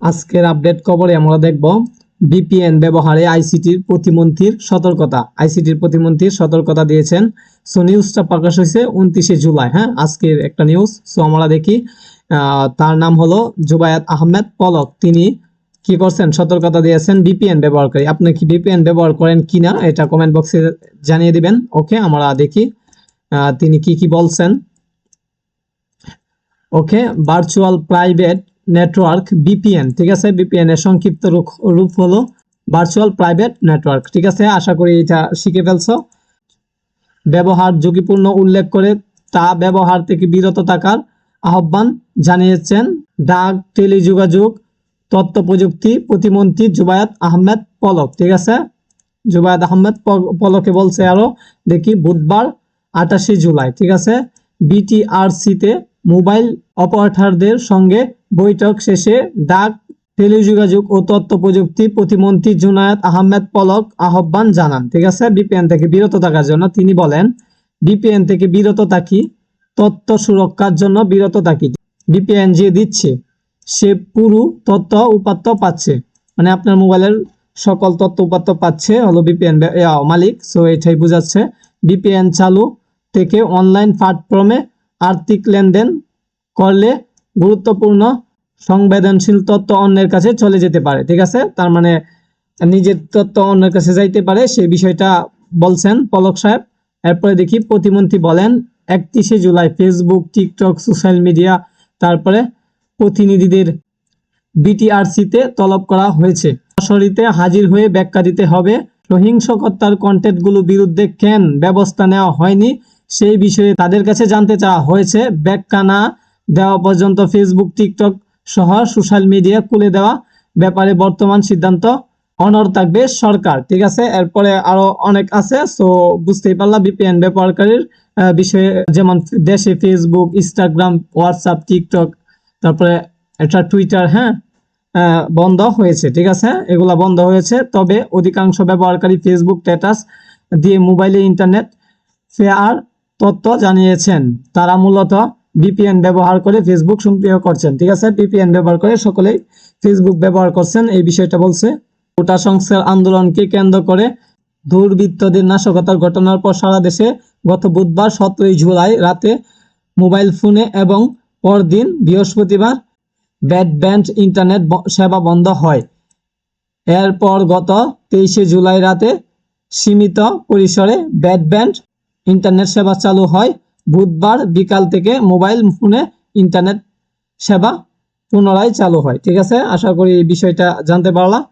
আজকের আপডেট খবরে আমরা দেখব বিপিএন ব্যবহারে আইসিটির প্রতিমন্ত্রীর সতর্কতা। আইসিটির প্রতিমন্ত্রীর সতর্কতা দিয়েছেন। সো নিউজটা প্রকাশ হয়েছে উনত্রিশে জুলাই হ্যাঁ? আজকের একটা নিউজ। সো আমরা দেখি তার নাম হলো জুবায়াত আহমেদ পলক। তিনি কি করছেন? সতর্কতা দিয়েছেন বিপিএন ব্যবহারকারী। আপনি কি বিপিএন ব্যবহার করেন কি না এটা কমেন্ট বক্সে জানিয়ে দিবেন। ওকে আমরা দেখি তিনি কি কি বলছেন। Okay virtual private network VPN ঠিক আছে? বিপিএন এর সংক্ষিপ্ত রূপ- হলো ভার্চুয়াল প্রাইভেট নেটওয়ার্ক ঠিক আছে? আশা করি এটা শিখে ফেলছো। ব্যবহার ঝুঁকিপূর্ণ উল্লেখ করে তা ব্যবহার থেকে বিরত থাকার আহ্বান জানিয়েছেন ডাক, টেলিযোগাযোগ, তথ্য প্রযুক্তি প্রতিমন্ত্রী জুবায়াত আহমেদ পলক, ঠিক আছে? জুবায়াত আহমেদ পলকে বলছে আরও, দেখি বুধবার আটাশে জুলাই, ঠিক আছে? বিটিআরসিতে মোবাইল অপারেটরদের সঙ্গে বৈঠক শেষে ডাক, টেলিযোগাযোগ ও তথ্য প্রযুক্তি প্রতিমন্ত্রী জুনায়েদ আহমেদ পলক আহ্বান জানান। ঠিক আছে, বিপিএন থেকে বিরত থাকার জন্য তিনি বলেন, বিপিএন থেকে বিরত থাকি তথ্য সুরক্ষার জন্য বিরত থাকি বিপিএন যে দিচ্ছে, সে পুরো তথ্য উপাত্ত পাচ্ছে। মানে আপনার মোবাইলের সকল তথ্য উপাত্ত পাচ্ছে, হলো বিপিএন মালিক সো এটাই বোঝাচ্ছে। বিপিএন চালু থেকে অনলাইন প্ল্যাটফর্মে আর্থিক লেনদেন করলে গুরুত্বপূর্ণ সংবেদনশীল তথ্য অন্যের কাছে চলে যেতে পারে, ঠিক আছে? তার মানে নিজের তথ্য অন্যের কাছে যাইতে পারে সেই বিষয়টা বলছেন পলক সাহেব। এরপরে দেখি প্রতিমন্ত্রী বলেন, একত্রিশে July Facebook, TikTok, social media, তারপরে প্রতিনিধিদের বিটিআরসিতে তলব করা হয়েছে। সরাসরিতে হাজির হয়ে ব্যাখ্যা দিতে হবে, সহিংসকতার কন্টেন্টগুলো বিরুদ্ধে কেন ব্যবস্থা নেওয়া হয়নি? সেই বিষয়ে তাদের কাছে জানতে চাওয়া হয়েছে। ব্যাখ্যা না দেওয়া পর্যন্ত ফেসবুক টিকটক সহ সোশ্যাল মিডিয়া খুলে দেওয়া ব্যাপারে বর্তমান সিদ্ধান্ত অনর থাকবে সরকার। ঠিক আছে, এরপরে আরও অনেক আছে সো বুঝতেই পারলাম বিপিএন ব্যবহারকারীর বিষয়ে যেমন দেশে ফেসবুক ইনস্টাগ্রাম হোয়াটসঅ্যাপ টিকটক তারপরে এটা টুইটার হ্যাঁ বন্ধ হয়েছে। ঠিক আছে, এগুলা বন্ধ হয়েছে, তবে অধিকাংশ ব্যবহারকারী ফেসবুক স্ট্যাটাস দিয়ে মোবাইলে ইন্টারনেট ফেয়ার তথ্য জানিয়েছেন। তারা মূলত ভিপিএন ব্যবহার করে ফেসবুক সক্রিয় করছেন। ঠিক আছে? ভিপিএন ব্যবহার করে সকলেই ফেসবুক ব্যবহার করছেন। এই বিষয়টা বলছে কোটা সংস্কার আন্দোলনকে কেন্দ্র করে দুর্বৃত্তদের নাশকতার ঘটনার পর সারা দেশে গত বুধবার সতেরোই জুলাই রাতে মোবাইল ফোনে এবং পরদিন বৃহস্পতিবার ব্যান্ড ইন্টারনেট সেবা বন্ধ হয়। এরপর গত তেইশে জুলাই রাতে সীমিত পরিসরে ব্যান্ড ইন্টারনেট সেবা চালু হয়। বুধবার বিকাল থেকে মোবাইল ফোনে ইন্টারনেট সেবা পুনরায় চালু হয়। ঠিক আছে? আশা করি এই বিষয়টা জানতে পারলাম